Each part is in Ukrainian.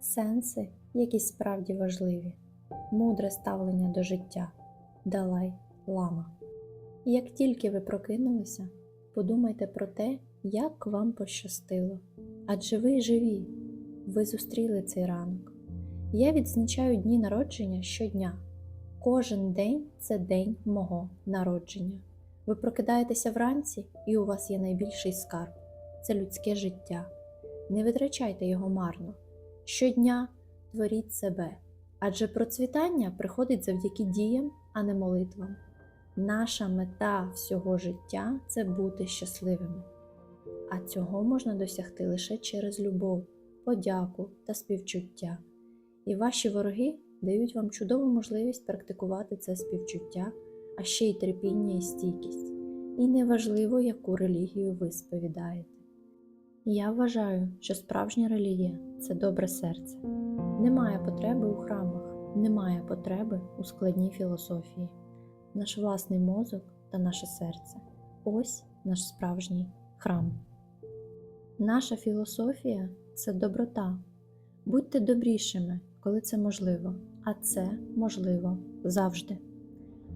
Сенси, які справді важливі, мудре ставлення до життя. Далай Лама. Як тільки ви прокинулися, подумайте про те, як вам пощастило. Адже ви живі, ви зустріли цей ранок. Я відзначаю дні народження щодня. Кожен день це день мого народження. Ви прокидаєтеся вранці, і у вас є найбільший скарб це людське життя. Не витрачайте його марно. Щодня творіть себе, адже процвітання приходить завдяки діям, а не молитвам. Наша мета всього життя це бути щасливими. А цього можна досягти лише через любов, подяку та співчуття. І ваші вороги дають вам чудову можливість практикувати це співчуття, а ще й терпіння і стійкість. І неважливо, яку релігію ви сповідаєте. Я вважаю, що справжня релігія це добре серце. Немає потреби у храмах, немає потреби у складній філософії. Наш власний мозок та наше серце ось наш справжній храм. Наша філософія це доброта. Будьте добрішими, коли це можливо, а це можливо завжди.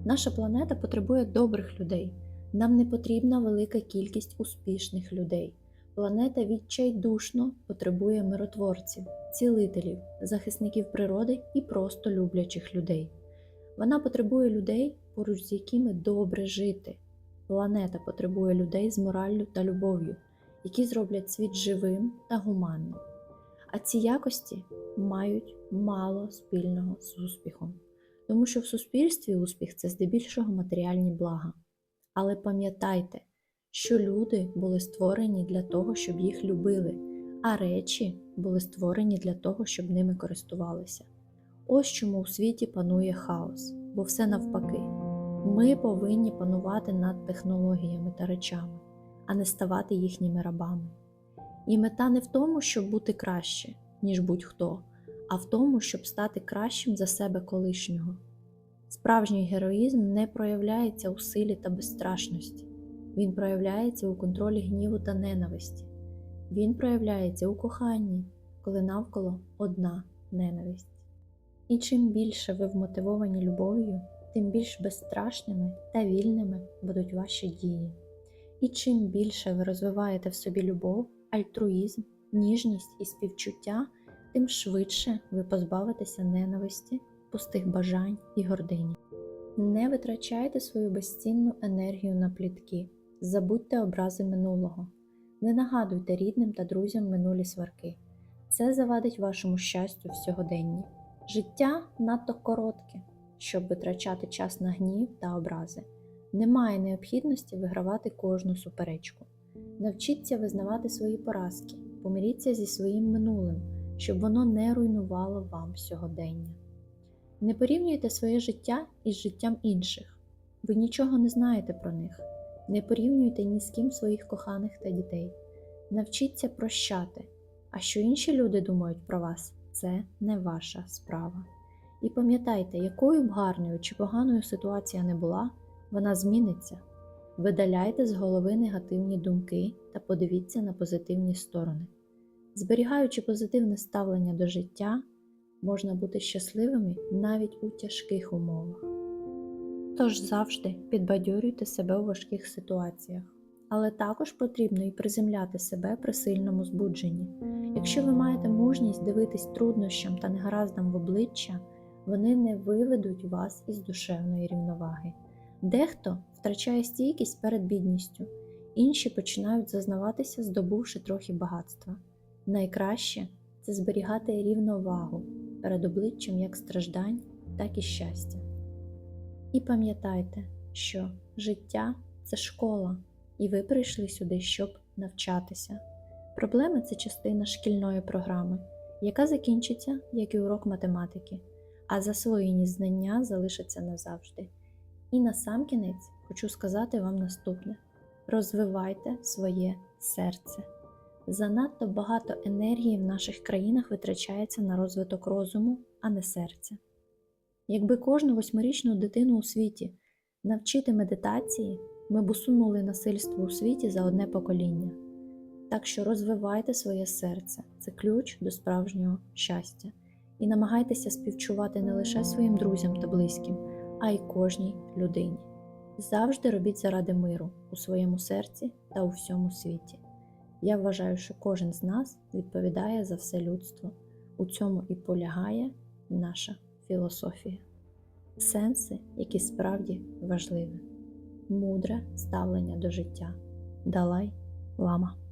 Наша планета потребує добрих людей. Нам не потрібна велика кількість успішних людей. Планета відчайдушно потребує миротворців, цілителів, захисників природи і просто люблячих людей. Вона потребує людей, поруч з якими добре жити. Планета потребує людей з мораллю та любов'ю, які зроблять світ живим та гуманним. А ці якості мають мало спільного з успіхом, тому що в суспільстві успіх це здебільшого матеріальні блага. Але пам'ятайте, що люди були створені для того, щоб їх любили, а речі були створені для того, щоб ними користувалися. Ось чому у світі панує хаос, бо все навпаки. Ми повинні панувати над технологіями та речами, а не ставати їхніми рабами. І мета не в тому, щоб бути краще, ніж будь-хто, а в тому, щоб стати кращим за себе колишнього. Справжній героїзм не проявляється у силі та безстрашності, він проявляється у контролі гніву та ненависті. Він проявляється у коханні, коли навколо одна ненависть. І чим більше ви вмотивовані любов'ю, тим більш безстрашними та вільними будуть ваші дії. І чим більше ви розвиваєте в собі любов, альтруїзм, ніжність і співчуття, тим швидше ви позбавитеся ненависті, пустих бажань і гордині. Не витрачайте свою безцінну енергію на плітки, забудьте образи минулого, не нагадуйте рідним та друзям минулі сварки. Це завадить вашому щастю в сьогоденні. Життя надто коротке, щоб витрачати час на гнів та образи. Немає необхідності вигравати кожну суперечку. Навчіться визнавати свої поразки, помиріться зі своїм минулим, щоб воно не руйнувало вам сьогодення. Не порівнюйте своє життя із життям інших. Ви нічого не знаєте про них. Не порівнюйте ні з ким своїх коханих та дітей. Навчіться прощати, а що інші люди думають про вас, це не ваша справа. І пам'ятайте, якою б гарною чи поганою ситуація не була, вона зміниться. Видаляйте з голови негативні думки та подивіться на позитивні сторони. Зберігаючи позитивне ставлення до життя, можна бути щасливими навіть у тяжких умовах. Тож завжди підбадьорюйте себе у важких ситуаціях, але також потрібно і приземляти себе при сильному збудженні. Якщо ви маєте мужність дивитись труднощам та негараздам в обличчя, вони не виведуть вас із душевної рівноваги. Дехто втрачає стійкість перед бідністю, інші починають зазнаватися, здобувши трохи багатства. Найкраще це зберігати рівновагу перед обличчям як страждань, так і щастя. І пам'ятайте, що життя це школа, і ви прийшли сюди, щоб навчатися. Проблеми це частина шкільної програми, яка закінчиться, як і урок математики, а засвоєні знання залишаться назавжди. І насамкінець хочу сказати вам наступне: розвивайте своє серце. Занадто багато енергії в наших країнах витрачається на розвиток розуму, а не серця. Якби кожну восьмирічну дитину у світі навчити медитації, ми б усунули насильство у світі за одне покоління. Так що розвивайте своє серце, це ключ до справжнього щастя. І намагайтеся співчувати не лише своїм друзям та близьким, а й кожній людині. Завжди робіть заради миру у своєму серці та у всьому світі. Я вважаю, що кожен з нас відповідає за все людство. У цьому і полягає наша філософія. Сенси, які справді важливі, мудре ставлення до життя. Далай Лама.